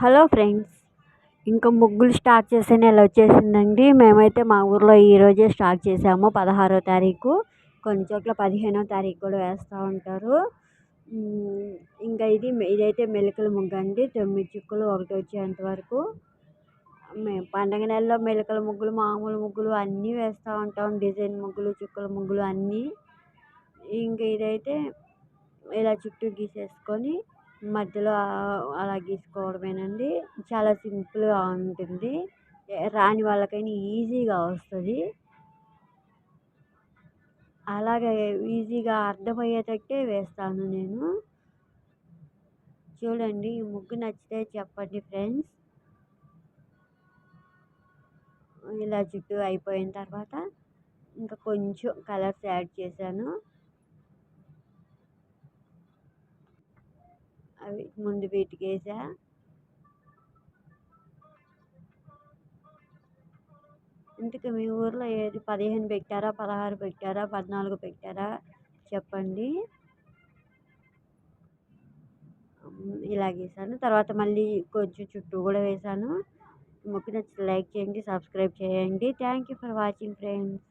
Hello friends ఇంకా ముగ్గులు start చేసే నెల వచ్చేసిందండి. మేమైతే మా ఊర్లో ఈరోజే స్టార్ట్ చేసాము పదహారో తారీఖు. కొన్ని చోట్ల పదిహేనో తారీఖు కూడా వేస్తూ ఉంటారు. ఇంకా ఇది ఇదైతే మెలికల ముగ్గు అండి. తొమ్మిది చిక్కులు ఒకటి వచ్చేంత వరకు. మేము పండగ నెలలో మెలికల ముగ్గులు మామూలు ముగ్గులు అన్నీ వేస్తూ ఉంటాం. డిజైన్ ముగ్గులు చుక్కల ముగ్గులు అన్నీ. ఇంక ఇదైతే ఇలా చుట్టూ గీసేసుకొని మధ్యలో అలా గీసుకోవడమేనండి. చాలా సింపుల్గా ఉంటుంది. రాని వాళ్ళకైనా ఈజీగా వస్తుంది. అలాగే ఈజీగా అర్థమయ్యేటట్టే వేస్తాను నేను. చూడండి ఈ ముగ్గు నచ్చితే చెప్పండి ఫ్రెండ్స్. ఇలా చుట్టూ అయిపోయిన తర్వాత ఇంకా కొంచెం కలర్స్ యాడ్ చేశాను. అవి ముందు వీటికి ఇంతకు మీ ఊర్లో ఏది పదిహేను పెట్టారా పదహారు పెట్టారా పద్నాలుగు పెట్టారా? చెప్పండి. ఇలా గీసాను. తర్వాత మళ్ళీ కొంచెం చుట్టూ కూడా వేసాను. ముక్కు నచ్చితే లైక్ చేయండి సబ్స్క్రైబ్ చేయండి. Thank you for watching friends.